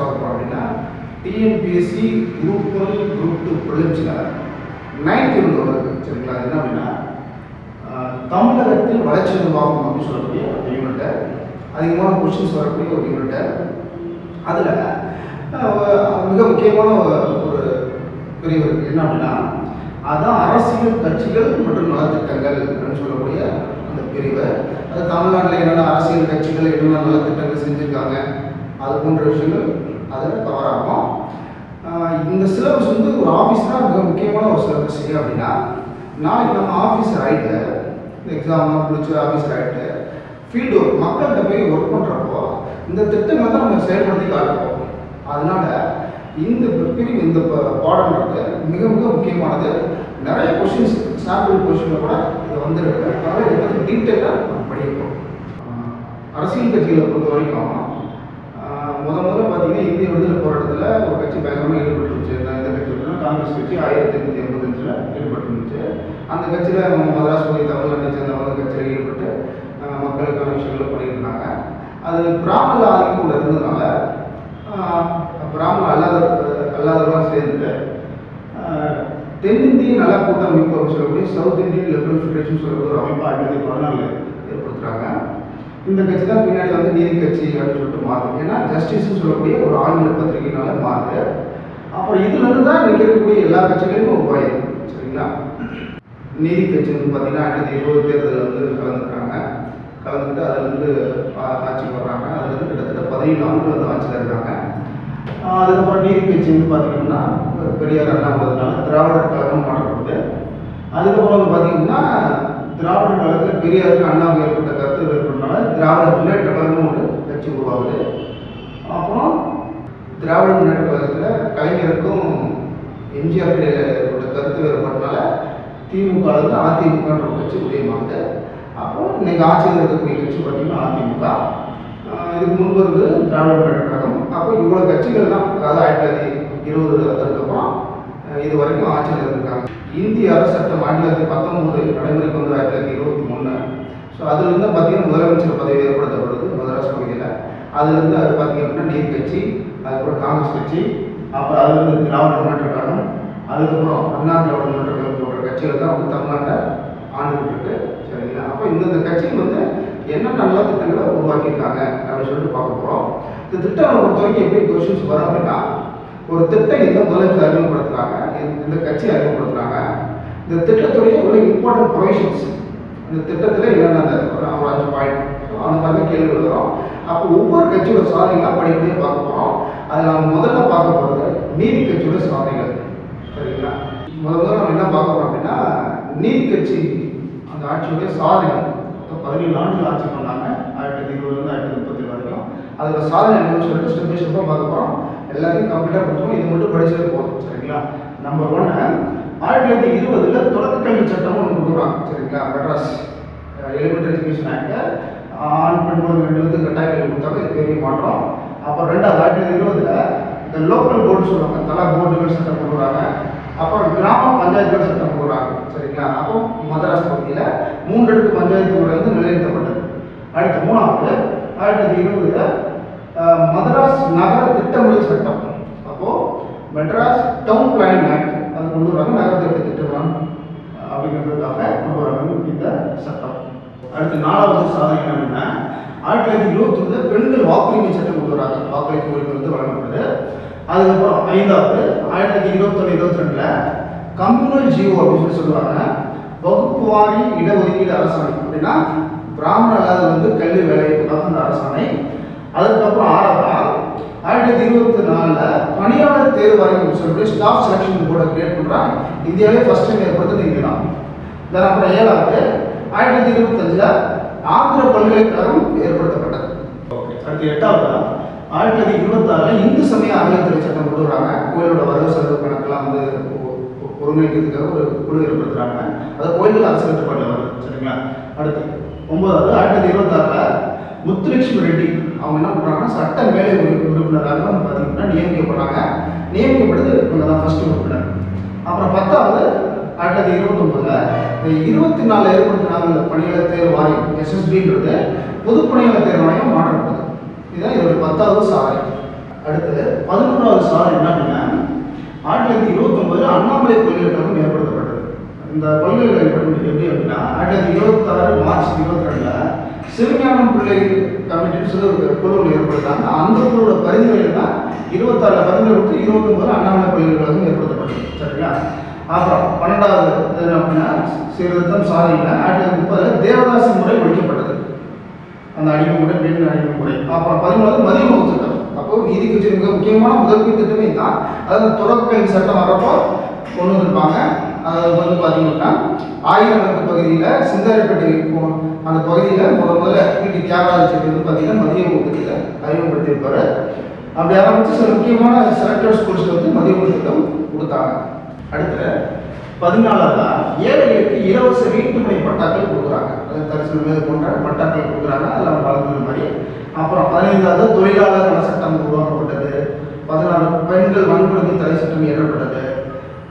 பார்க்குறோம் அப்படின்னா TNPSC group one group two ப்ரிலிம்ஸில் ninth unit வருது சரிங்களா? என்ன அப்படின்னா தமிழகத்தில் வளர்ச்சி நிர்வாகம் அப்படின்னு சொல்லக்கூடிய ஒரு யூனிட்டை அதிகமான கொஷின்ஸ் வரக்கூடிய ஒரு யூனிட்டை அதில் மிக முக்கியமான ஒரு பிரிவு இருக்குது என்ன அப்படின்னா அதான் அரசியல் கட்சிகள் மற்றும் நலத்திட்டங்கள் அப்படின்னு சொல்லக்கூடிய அந்த பிரிவு. அது தமிழ்நாட்டில் என்னென்ன அரசியல் கட்சிகள் என்னென்ன நலத்திட்டங்கள் செஞ்சுருக்காங்க அது போன்ற விஷயங்கள் அதில் கவர் ஆகும் இந்த சிலபஸ் வந்து ஒரு ஆஃபீஸராக மிக முக்கியமான ஒரு சிலபஸ் ஏன் அப்படின்னா நாளைக்கு நம்ம ஆஃபீஸர் ஆகிட்டு இந்த எக்ஸாம்லாம் பிடிச்ச ஆஃபீஸர் ஆகிட்டு ஃபீல்டு ஒர்க் மக்கள்கிட்ட போய் ஒர்க் பண்ணுறப்போ இந்த திட்டங்களை தான் நம்ம செயல்படுத்தி காட்டுவோம் அதனால் இந்த பிரிவு இந்த ப- பாடம்ன்றது மிக மிக முக்கியமானது. நிறைய கொஷின்ஸ் சாம்பிள் கொஷினில் கூட இது வந்துருக்கு. அதனால் இதை பற்றி டீட்டெயிலாக நம்ம படிக்கிறோம் அரசியல் கட்சிகளை பொறுத்த வரைக்கும் முத முதல்ல இந்திய விடுதலை போராட்டத்தில் ஒரு கட்சி பயங்கரமாக ஈடுபட்டு இந்த இந்த கட்சி காங்கிரஸ் கட்சி ஆயிரத்தி எண்ணூற்றி எண்பத்தஞ்சில் ஈடுபட்டுருந்துச்சு. அந்த கட்சியில் நம்ம மதராஸ் போய் தமிழ்நாட்டை சேர்ந்தவங்க கட்சியில் ஈடுபட்டு மக்களுக்கான விஷயங்களை பண்ணியிருந்தாங்க இருந்தாங்க. அது பிராமண ஆதிக்கம் இருந்ததுனால ஆஹ் பிராமண அல்லாத அல்லாதவர்களாம் சேர்ந்து தென்னிந்திய நல கூட்டமைப்பு அப்படின்னு சொல்லக்கூடிய சவுத் இந்தியன் லிபரல் ஃபெடரேஷன் சொல்லக்கூடிய ஒரு அமைப்பு ஆயிரத்தி தொள்ளாயிரத்தி பதினாலு ஏற்படுத்துகிறாங்க இந்த கட்சி தான் பின்னாடி வந்து நீதி கட்சி அப்படின்னு சொல்லிட்டு மாறுது. ஏன்னா ஜஸ்டிஸ்னு சொல்லக்கூடிய ஒரு ஆங்கில பத்திரிகைனால மாறுது. அப்புறம் இதுல இருந்து தான் நிற்கக்கூடிய இருக்கக்கூடிய எல்லா கட்சிகளையும் உருவாயிருக்கு சரிங்களா? நீதி கட்சி வந்து பார்த்தீங்கன்னா ஆயிரத்தி இருபது தேர்தலில் வந்து கலந்துக்கிறாங்க. கலந்துட்டு அதுலேருந்து ஆட்சிக்கு வர்றாங்க அதுலேருந்து கிட்டத்தட்ட பதினேழு ஆண்டுகள் வந்து ஆட்சியில் இருக்காங்க. அதுக்கப்புறம் நீதி கட்சி வந்து பார்த்தீங்கன்னா பெரியார் அண்ணா வந்ததுனால திராவிடர் கழகம் மாற்றப்படுது அதுக்கப்புறம் வந்து பார்த்தீங்கன்னா திராவிடர் கழகத்தில் பெரியாருக்கு அண்ணாவுக்கு திராவிட முன்னேற்ற கழகம்னு ஒரு கட்சி உருவாகுது. அப்புறம் திராவிட முன்னேற்ற கழகத்தில் கலைஞருக்கும் எம்ஜிஆர் கருத்து வேறுபட்டனால திமுக வந்து அதிமுகன்ற ஒரு கட்சி உதயமாகுது. அப்புறம் இன்னைக்கு ஆட்சியில் இருக்கக்கூடிய கட்சி பார்த்தீங்கன்னா அதிமுக. இதுக்கு முன்பு இருந்து திராவிட முன்னேற்ற கழகம். அப்போ இவ்வளோ கட்சிகள் தான் அதாவது ஆயிரத்தி தொள்ளாயிரத்தி இருபது அதுக்கப்புறம் இது வரைக்கும் ஆட்சியில் இருந்திருக்காங்க. இந்திய அரசு சட்டம் ஆயிரத்தி பத்தொன்பது நடைமுறைக்கு வந்து ஆயிரத்தி தொள்ளாயிரத்தி இருபத்தி மூணு ஸோ அதுலேருந்து பார்த்தீங்கன்னா முதலமைச்சர் பதவி ஏற்படுத்தப்படுது மதராஸ் பகுதியில் அதுலேருந்து அது பார்த்தீங்க அப்படின்னா நீர் கட்சி அதுக்கப்புறம் காங்கிரஸ் கட்சி அப்புறம் அதுலேருந்து திராவிட முன்னேற்ற கழகம் அதுக்கப்புறம் அண்ணா திராவிட முன்னேற்ற கழகம் போன்ற கட்சிகள் தான் வந்து தமிழ்நாட்டை ஆண்டுகிட்டு இருக்கு சரிங்களா? அப்போ இந்தந்த கட்சிகள் வந்து என்ன நல்ல திட்டங்களை உருவாக்கியிருக்காங்க அப்படின்னு சொல்லிட்டு பார்க்க போகிறோம் இந்த திட்டங்களை பொறுத்த வரைக்கும் எப்படி கொஷின்ஸ் வரும் அப்படின்னா ஒரு திட்டம் இந்த முதலமைச்சர் அறிமுகப்படுத்துகிறாங்க இந்த கட்சி அறிமுகப்படுத்துகிறாங்க இந்த திட்டத்துடைய உள்ள இம்பார்ட்டன்ட் ப்ரொவிஷன்ஸ் இந்த திட்டத்தில் என்னென்ன ஒரு அஞ்சு பாயிண்ட் அந்த மாதிரி கேள்வி வரும். அப்போ ஒவ்வொரு கட்சியோட சாதனைகளாக படிக்கிட்டே பார்க்க போகிறோம் அதில் நம்ம முதல்ல பார்க்க போகிறது நீதி கட்சியோட சாதனைகள். சரிங்களா? முதல்ல நம்ம என்ன பார்க்க போகிறோம் அப்படின்னா நீதி கட்சி அந்த ஆட்சியுடைய சாதனைகள். பதினேழு ஆண்டுகள் ஆட்சி பண்ணாங்க. ஆயிரத்தி தொள்ளாயிரத்தி இருபதுலேருந்து ஆயிரத்தி முப்பத்தி வரைக்கும். அதோட சாதனை என்னன்னு சொல்லிட்டு ஸ்டெப் பை ஸ்டெப்பாக பார்க்க போகிறோம் எல்லாத்தையும் கம்ப்ளீட்டாக கொடுத்துருவோம் இது மட்டும் படிச்சதே போதும் சரிங்களா? நம்பர் ஒன்று ஆயிரத்தி தொள்ளாயிரத்தி இருபதுல தொடக்க கல்வி சட்டம் ஒன்று கொடுக்குறாங்க சரிங்களா? மெட்ராஸ் எலிமெண்டரி எஜுகேஷன் ஆக்ட் ஆண் பெண் குழந்தை ரெண்டு பேருக்கு கட்டாய கல்வி கொடுத்தாங்க. இது பெரிய மாற்றம். அப்புறம் ரெண்டாவது ஆயிரத்தி தொள்ளாயிரத்தி இருபதில் இந்த லோக்கல் போர்டு சொல்லுவாங்க. தலா போர்டுகள் சட்டம் கொடுக்குறாங்க அப்புறம் கிராம பஞ்சாயத்துகள் சட்டம் கொடுக்குறாங்க சரிங்களா? அப்போ மதராஸ் பகுதியில் மூன்றடுக்கு பஞ்சாயத்து முறை வந்து நிலைநிறுத்தப்பட்டது. அடுத்து மூணாவது ஆயிரத்தி தொள்ளாயிரத்தி இருபதுல மதராஸ் நகர திட்டமிடல் சட்டம். அப்போது மெட்ராஸ் டவுன் பிளானிங் ஆக்ட் அது கொண்டு வராங்க நகர திட்ட திட்டம் அப்படிங்கிறதுக்காக கொண்டு வராங்க இந்த சட்டம் அடுத்து நாலாவது சாதனை என்ன அப்படின்னா ஆயிரத்தி தொள்ளாயிரத்தி இருபத்தி பெண்கள் வாக்குரிமை சட்டம் கொண்டு வராங்க. வாக்களிக்கும் உரிமை வந்து வழங்கப்படுது. அதுக்கப்புறம் ஐந்தாவது ஆயிரத்தி தொள்ளாயிரத்தி இருபத்தொன்று இருபத்தி ரெண்டுல கம்யூனல் ஜியோ அப்படின்னு சொல்லி சொல்லுவாங்க. வகுப்பு வாரி இடஒதுக்கீடு அரசாணை. அப்படின்னா பிராமண அல்லாத வந்து கல்வி வேலை அந்த அரசாணை. அதுக்கப்புறம் ஆறாவதா ஆயிரத்தி தொள்ளாயிரத்தி இருபத்தி நாலில் பணியாளர் தேர்வு வரைக்கும் சொல்லிட்டு ஸ்டாஃப் செலெக்ஷன் போர்டை கிரியேட் பண்ணுறாங்க இந்தியாவிலே ஃபர்ஸ்ட் டைம் ஏற்படுத்துறது இங்கே தான் தென் அப்புறம் ஏழாவது ஆயிரத்தி தொள்ளாயிரத்தி இருபத்தஞ்சில் ஆந்திர பல்கலைக்கழகம் ஏற்படுத்தப்பட்டது. ஓகே அடுத்து எட்டாவது? ஆயிரத்தி தொள்ளாயிரத்தி இருபத்தாறுல இந்து சமய அறநிலையத்துறை சட்டம் கொண்டு வராங்க. கோயிலோட வரவு செலவு கணக்கெல்லாம் வந்து ஒருங்கிணைக்கிறதுக்காக ஒரு குழு ஏற்படுத்துறாங்க. அது கோயில்கள் அரசு கட்டுப்பாட்டில் வருது சரிங்களா? அடுத்து ஒன்பதாவது ஆயிரத்தி தொள்ளாயிரத்தி இருபத்தாறில் முத்துலட்சுமி ரெட்டி அவங்க என்ன பண்ணுறாங்கன்னா சட்ட மேலை உறுப்பினராக வந்து பார்த்தீங்கன்னா நியமிக்கப்படுறாங்க நியமிக்கப்பட்டது இவங்க தான் ஃபர்ஸ்ட் உறுப்பினர். ஆயிரத்தி இருபத்தி இருபத்தொம்பதுல இருபத்தி நாலு ஏற்படுத்தினாங்க பணியாளர் தேர்வு வாரியம் எஸ்எஸ்பின்றது பொது பணியாளர் தேர்வு வாரியம் மாற்றப்பட்டது. இதுதான் இதோட பத்தாவது சாலை. அடுத்து பதினொன்றாவது சாலை என்ன அப்படின்னா ஆயிரத்தி தொள்ளாயிரத்தி இருபத்தொன்பதுல அண்ணாமலை பல்கலைக்கழகம் ஏற்படுத்தப்பட்டது இந்த பல்கலைக்கழகம் எப்படி அப்படின்னா ஆயிரத்தி தொள்ளாயிரத்தி இருபத்தாறு மார்ச் இருபத்தி ரெண்டுல சிறுஞானம் பிள்ளை கமிட்டின்னு சொல்லி ஒரு குழு ஏற்படுத்தாங்க. அந்த குழுவோட பரிந்துரையில் தான் இருபத்தாறு பரிந்துரை விட்டு அண்ணாமலை பல்கலைக்கழகம் ஏற்படுத்தப்பட்டது சரிங்களா? அப்புறம் பன்னெண்டாவது அப்படின்னா சீர்திருத்தம் சாதனையில் ஆயிரத்தி தொள்ளாயிரத்தி முப்பதுல தேவதாசி முறை ஒழிக்கப்பட்டது. அந்த அடிமை முறை பெண் அடிமை முறை. அப்புறம் பதிமூணாவது மதிய திட்டம் அப்போ இதுக்கு மிக முக்கியமான முதல் திட்டமே தான் அதாவது தொடக்க சட்டம் வர்றப்போ கொண்டு வந்திருப்பாங்க. அது வந்து பார்த்தீங்கன்னா ஆயிரம் பகுதியில் சிந்தாரிப்பேட்டை அந்த பகுதியில் முத முதல்ல வீட்டு தியாகராஜ செட்டி வந்து பார்த்தீங்கன்னா மதிய உணவு அறிமுகப்படுத்தியிருப்பார். அப்படி ஆரம்பித்து சில முக்கியமான செலக்டட் ஸ்கூல்ஸ்க்கு வந்து மதிய உணவு திட்டம் கொடுத்தாங்க. அடுத்து பதினாலாவதா? ஏழைகளுக்கு இலவச வீட்டுமனை பட்டாக்கள் கொடுக்குறாங்க. அது தரிசனம் மீது போன்ற பட்டாக்கள் கொடுக்குறாங்க. அதில் அவங்க வளர்ந்தது மாதிரி. அப்புறம் பதினைந்தாவது தொழிலாளர் நல சட்டம் உருவாக்கப்பட்டது. பதினாறு பெண்கள் வன்கொடுமை தடை சட்டம் ஏற்பட்டது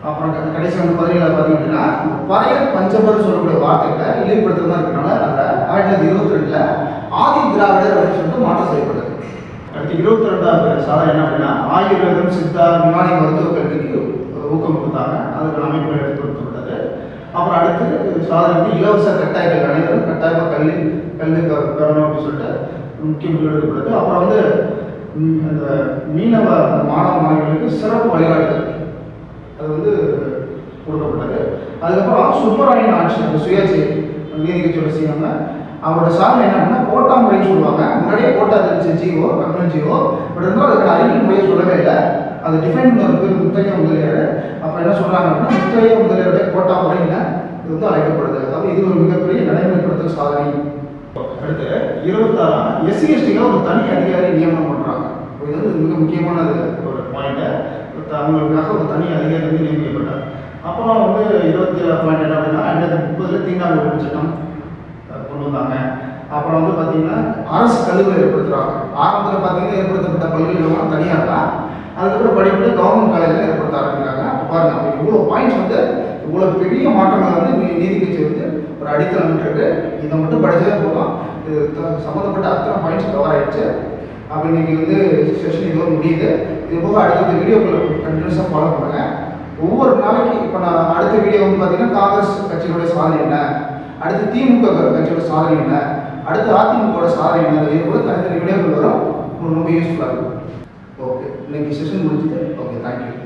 அப்புறம் கடைசி வந்து பதினேழாவது பார்த்தீங்கன்னா பழைய பஞ்சபர் சொல்லக்கூடிய வார்த்தைகளை இழிவுபடுத்துறதா இருக்கிறனால அந்த ஆயிரத்தி தொள்ளாயிரத்தி இருபத்தி ரெண்டுல ஆதி திராவிடர் அப்படின்னு சொல்லிட்டு மாற்றம் செய்யப்பட்டது. அடுத்து இருபத்தி ரெண்டாவது சாதனை என்ன அப்படின்னா ஆயுர்வேதம் சித்தா விமானி மருத்துவ அது அதுக்கு அமைப்பு எடுத்து அப்புறம் அடுத்து சாதனை இலவச இலவச கட்டாயங்கள் அனைவரும் கட்டாயமாக கல்வி கல்வி பெறணும் அப்படின்னு சொல்லிட்டு முக்கிய முடிவு எடுக்கப்பட்டது. அப்புறம் வந்து அந்த மீனவ மாணவ மாணவிகளுக்கு சிறப்பு வழிகாட்டுதல் அது வந்து கொடுக்கப்பட்டது. அதுக்கப்புறம் சுப்பராயன் ஆட்சி அந்த சுயாட்சி நீதி செய்வாங்க அவரோட சார்பு என்ன அப்படின்னா கோட்டா முறைன்னு சொல்லுவாங்க. முன்னாடியே கோட்டா தெரிஞ்ச ஜிஓ கவர்மெண்ட் ஜிஓ. பட் இருந்தாலும் அதுக்கு அறிவியல் முறையை சொல்லவே இல்லை. அது டிஃபைன் பண்ண பேர் முத்தையா முதலியார். அப்போ சொல்றாங்க அப்படின்னா முத்தைய முதலியாருடைய கோட்டா முறையில் இது வந்து அழைக்கப்படுது அதாவது இது ஒரு மிகப்பெரிய நடைமுறைப்படுத்துகிற சாதனை. அடுத்து இருபத்தாறாம் எஸ்சி எஸ்டிக்கு ஒரு தனி அதிகாரி நியமனம் பண்ணுறாங்க இது வந்து மிக முக்கியமானது ஒரு பாயிண்ட்டு அவங்களுக்காக ஒரு தனி அதிகாரி வந்து நியமிக்கப்பட்டார். அப்புறம் வந்து இருபத்தி ஏழு பாயிண்ட் என்ன அப்படின்னா ரெண்டாயிரத்தி முப்பதுல தீண்டாமை சட்டம் கொண்டு வந்தாங்க. அப்புறம் வந்து பார்த்தீங்கன்னா அரசு கல்லூரி ஏற்படுத்துகிறாங்க ஆரம்பத்தில் பார்த்தீங்கன்னா ஏற்படுத்தப்பட்ட பல்கலைக்கழகம் தனியாக தான் அதுக்கப்புறம் படிப்படியாக கவர்மெண்ட் காலேஜில் ஏற்படுத்த ஆரம்பிக்கிறாங்க அப்போ பாருங்க அப்போ இவ்வளோ பாயிண்ட்ஸ் வந்து இவ்வளோ பெரிய மாற்றங்களை வந்து நீ- நீதி கட்சி வந்து ஒரு அடித்தளம் இருக்கு இதை மட்டும் படித்ததே போதும். இது சம்மந்தப்பட்ட அத்தனை பாயிண்ட்ஸ் கவர் ஆயிடுச்சு. அப்போ இன்னைக்கு வந்து செஷன் இதோட முடியுது. இது போக அடுத்த வீடியோக்களை கண்டினியூஸாக ஃபாலோ பண்ணுங்க. ஒவ்வொரு நாளைக்கு இப்போ நான் அடுத்த வீடியோ வந்து பார்த்தீங்கன்னா காங்கிரஸ் கட்சியினுடைய சாதனை என்ன? அடுத்து திமுக கட்சியோட சாதனை என்ன? அடுத்து அதிமுகவோட சாதனை என்ன? இது கூட தனித்தனி வீடியோக்கள் வரும். ரொம்ப யூஸ்ஃபுல்லாக இருக்கும். ஓகே இன்னைக்கு செஷன் முடிஞ்சது. Okay thank you